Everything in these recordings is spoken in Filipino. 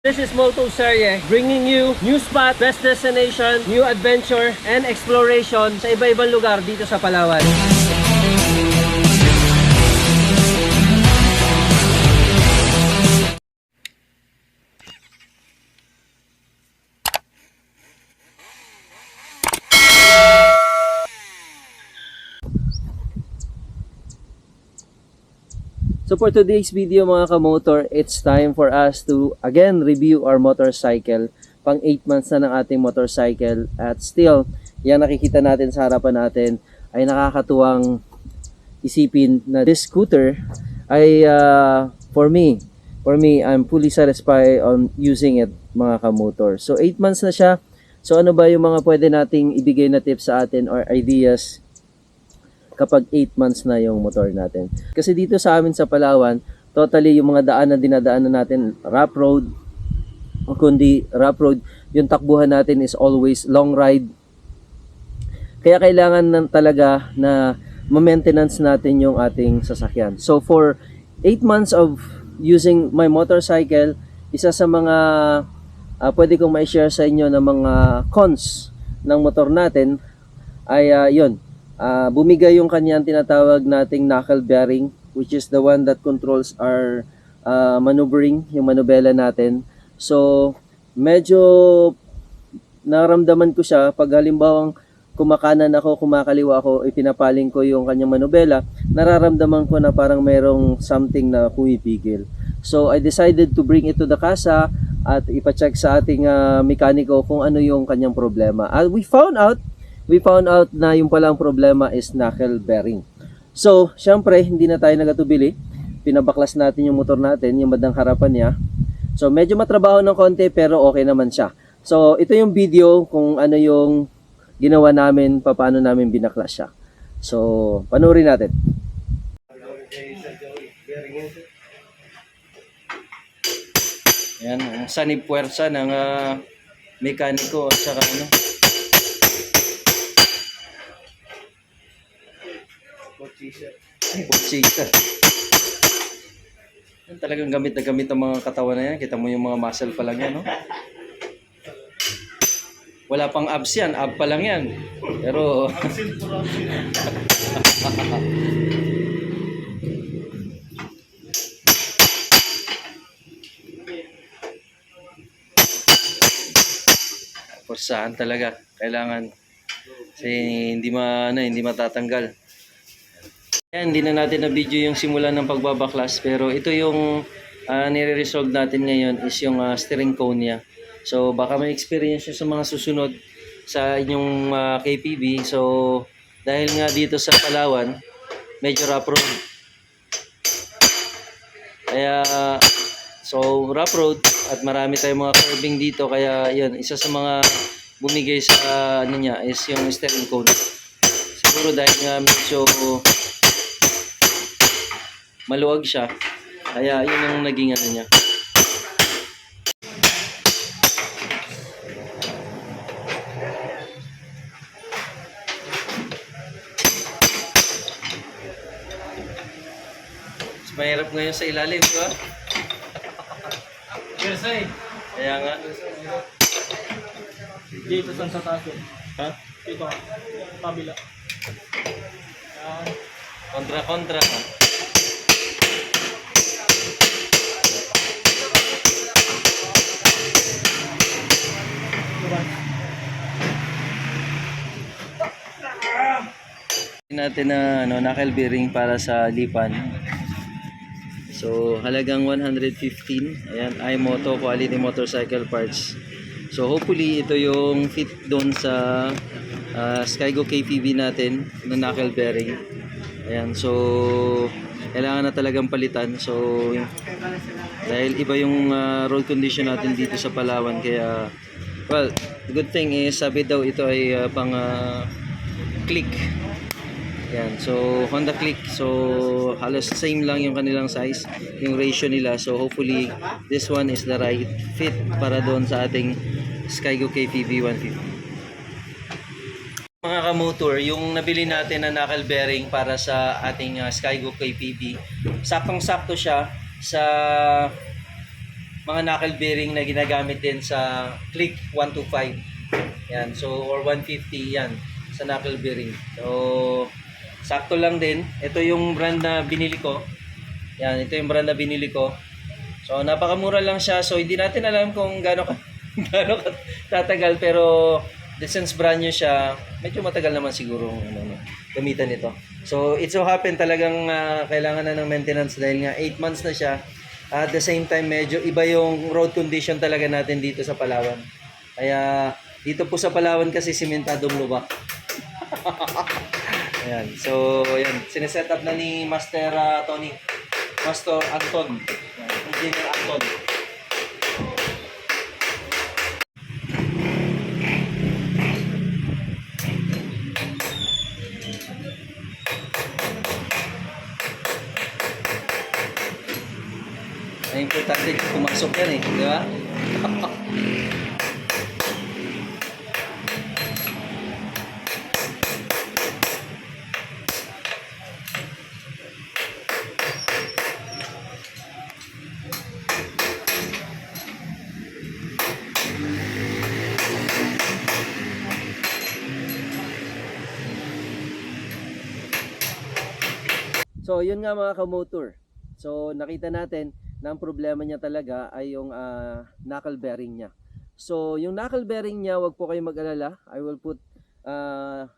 This is Moto Serye bringing you new spot, best destination, new adventure, and exploration sa iba-ibang lugar dito sa Palawan. So for today's video mga kamotor, it's time for us to again review our motorcycle. Pang 8 months na ng ating motorcycle at still, yan nakikita natin sa harapan natin ay nakakatuwang isipin na this scooter ay uh, for me, for me, I'm fully satisfied on using it mga kamotor. So 8 months na siya. So ano ba yung mga pwede nating ibigay na tips sa atin or ideas kapag 8 months na yung motor natin. Kasi dito sa amin sa Palawan, totally yung mga daan na dinadaanan natin, rough road, kundi rough road, yung takbuhan natin is always long ride. Kaya kailangan ng talaga na ma-maintenance natin yung ating sasakyan. So for 8 months of using my motorcycle, isa sa mga ah, pwede kong ma-share sa inyo ng mga cons ng motor natin ay ah, yun, Ah, bumigay yung kanyang tinatawag nating knuckle bearing which is the one that controls our ah, maneuvering, yung manubela natin. So, medyo naramdaman ko siya pag halimbawang kumakanan ako, kumakaliwa ako, ipinapaling ko yung kanyang manubela, nararamdaman ko na parang merong something na pumipigil. So, I decided to bring it to the casa at ipacheck sa ating ah, mekaniko kung ano yung kanyang problema. At we found out we found out na yung palang problema is knuckle bearing. So, syempre, hindi na tayo nagatubili. Pinabaklas natin yung motor natin, yung bandang harapan niya. So, medyo matrabaho ng konti pero okay naman siya. So, ito yung video kung ano yung ginawa namin, paano namin binaklas siya. So, panoorin natin. Yan, ang sanib puwersa ng ah, mekaniko at saka ano, Yan talagang gamit na gamit ang mga katawan na yan. Kita mo yung mga muscle pa lang yan, no? Wala pang abs yan, ab pa lang yan. Pero... Kursahan talaga. Kailangan. Kasi hindi ma, ano, hindi matatanggal. Yan, hindi na natin na video yung simula ng pagbabaklas pero ito yung uh, nire-resolve natin ngayon is yung ah, steering cone niya. So baka may experience nyo sa mga susunod sa inyong ah, KPB. So dahil nga dito sa Palawan, medyo rough road. Kaya so rough road at marami tayong mga curving dito kaya yun, isa sa mga bumigay sa ano niya is yung steering cone. Siguro dahil nga medyo maluwag siya. Kaya yun ang naging ano niya. Mas mahirap ngayon sa ilalim, di ba? Yes, ay. Kaya nga. Dito saan sa taas yun? Ha? Dito, kabila. Yan. Kontra-kontra. Diba? natin na ano, knuckle bearing para sa lipan. So, halagang 115. Ayan, iMoto quality motorcycle parts. So, hopefully ito yung fit doon sa uh, Skygo KPV natin na knuckle bearing. Ayan, so kailangan na talagang palitan. So, dahil iba yung uh, road condition natin dito sa Palawan kaya well, good thing is sabi daw ito ay uh, pang uh, click yan. So, Honda Click. So, halos same lang yung kanilang size, yung ratio nila. So, hopefully, this one is the right fit para doon sa ating Skygo KPV 150. Mga kamotor, yung nabili natin na knuckle bearing para sa ating uh, Skygo KPV, saktong-sakto siya sa mga knuckle bearing na ginagamit din sa click 125. Yan, so or 150 yan sa knuckle bearing. So sakto lang din. Ito yung brand na binili ko. Yan, ito yung brand na binili ko. So napakamura lang siya. So hindi natin alam kung gaano ka gaano tatagal pero since brand new siya, medyo matagal naman siguro ano, no, gamitan nito. So it so happen talagang ah, kailangan na ng maintenance dahil nga 8 months na siya. At the same time medyo iba yung road condition talaga natin dito sa Palawan. Kaya dito po sa Palawan kasi simentadong lubak. Ayan. So, ayan. Sineset up na ni Master ah, Tony. Master Anton. Engineer Anton. Yan eh. Di ba? So, yun nga mga kamotor. So, nakita natin na ang problema niya talaga ay yung ah, knuckle bearing niya. So, yung knuckle bearing niya, wag po kayong mag-alala. I will put ah,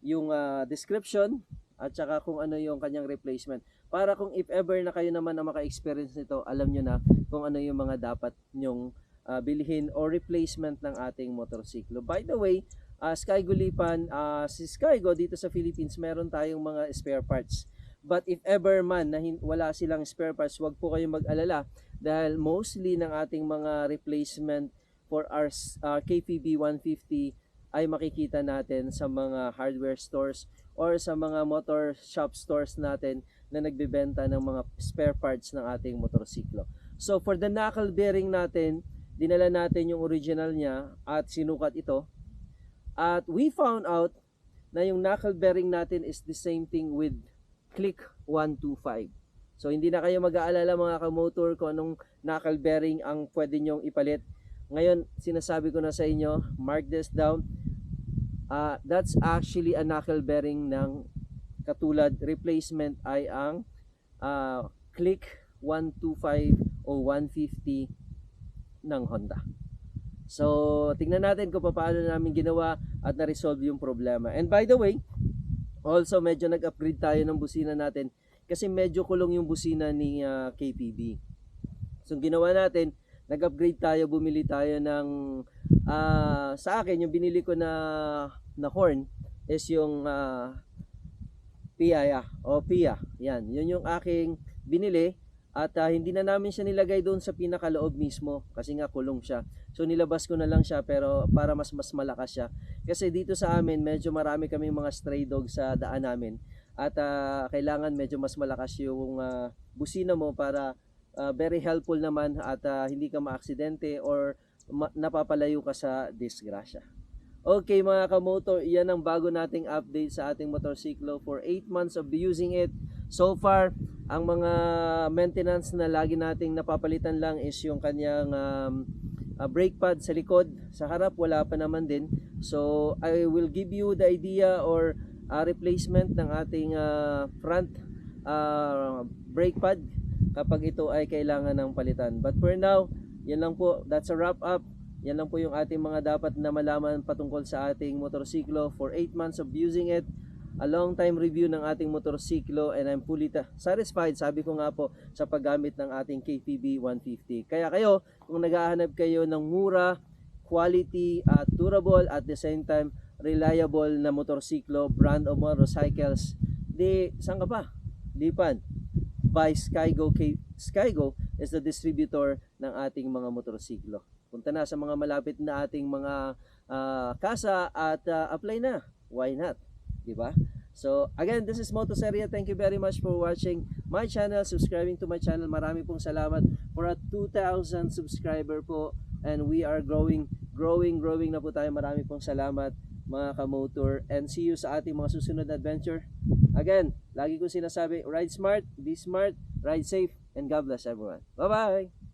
yung ah, description at saka kung ano yung kanyang replacement. Para kung if ever na kayo naman na maka-experience nito, alam nyo na kung ano yung mga dapat nyong ah, bilhin or replacement ng ating motorsiklo. By the way, uh, Skygo Lipan, ah, si Skygo dito sa Philippines, meron tayong mga spare parts. But if ever man na wala silang spare parts, wag po kayong mag-alala dahil mostly ng ating mga replacement for our uh, KPB 150 ay makikita natin sa mga hardware stores or sa mga motor shop stores natin na nagbebenta ng mga spare parts ng ating motorsiklo. So for the knuckle bearing natin, dinala natin yung original niya at sinukat ito. At we found out na yung knuckle bearing natin is the same thing with click 125. So hindi na kayo mag-aalala mga kamotor kung anong knuckle bearing ang pwede nyong ipalit. Ngayon, sinasabi ko na sa inyo, mark this down. Ah, that's actually a knuckle bearing ng katulad replacement ay ang ah, click 125 o 150 ng Honda. So, tingnan natin kung paano namin ginawa at na-resolve yung problema. And by the way, also medyo nag-upgrade tayo ng busina natin kasi medyo kulong yung busina ni ah, KPB. So, ginawa natin, nag-upgrade tayo, bumili tayo ng ah, sa akin yung binili ko na na horn is yung ah, Pia o Pia. Yan, yun yung aking binili at ah, hindi na namin siya nilagay doon sa pinakaloob mismo kasi nga kulong siya. So nilabas ko na lang siya pero para mas mas malakas siya. Kasi dito sa amin medyo marami kaming mga stray dog sa daan namin at ah, kailangan medyo mas malakas yung ah, busina mo para ah, very helpful naman at ah, hindi ka maaksidente or ma- napapalayo ka sa disgrasya. Okay mga kamotor, iyan ang bago nating update sa ating motorsiklo for 8 months of using it. So far, ang mga maintenance na lagi nating napapalitan lang is yung kanyang um, uh, brake pad sa likod. Sa harap, wala pa naman din. So, I will give you the idea or uh, replacement ng ating uh, front uh, brake pad kapag ito ay kailangan ng palitan. But for now, yan lang po. That's a wrap up. Yan lang po yung ating mga dapat na malaman patungkol sa ating motorsiklo for 8 months of using it. A long time review ng ating motorsiklo and I'm fully satisfied, sabi ko nga po, sa paggamit ng ating KPB 150. Kaya kayo, kung naghahanap kayo ng mura, quality at durable at the same time reliable na motorsiklo, brand of motorcycles, di, saan ka pa? Lipan. By Skygo, K- Skygo is the distributor ng ating mga motorsiklo. Punta na sa mga malapit na ating mga ah, kasa at ah, apply na. Why not? Di ba? So, again, this is Motoseria. Thank you very much for watching my channel, subscribing to my channel. Marami pong salamat for a 2,000 subscriber po. And we are growing, growing, growing na po tayo. Marami pong salamat mga kamotor. And see you sa ating mga susunod na adventure. Again, lagi ko sinasabi, ride smart, be smart, ride safe, and God bless everyone. Bye-bye!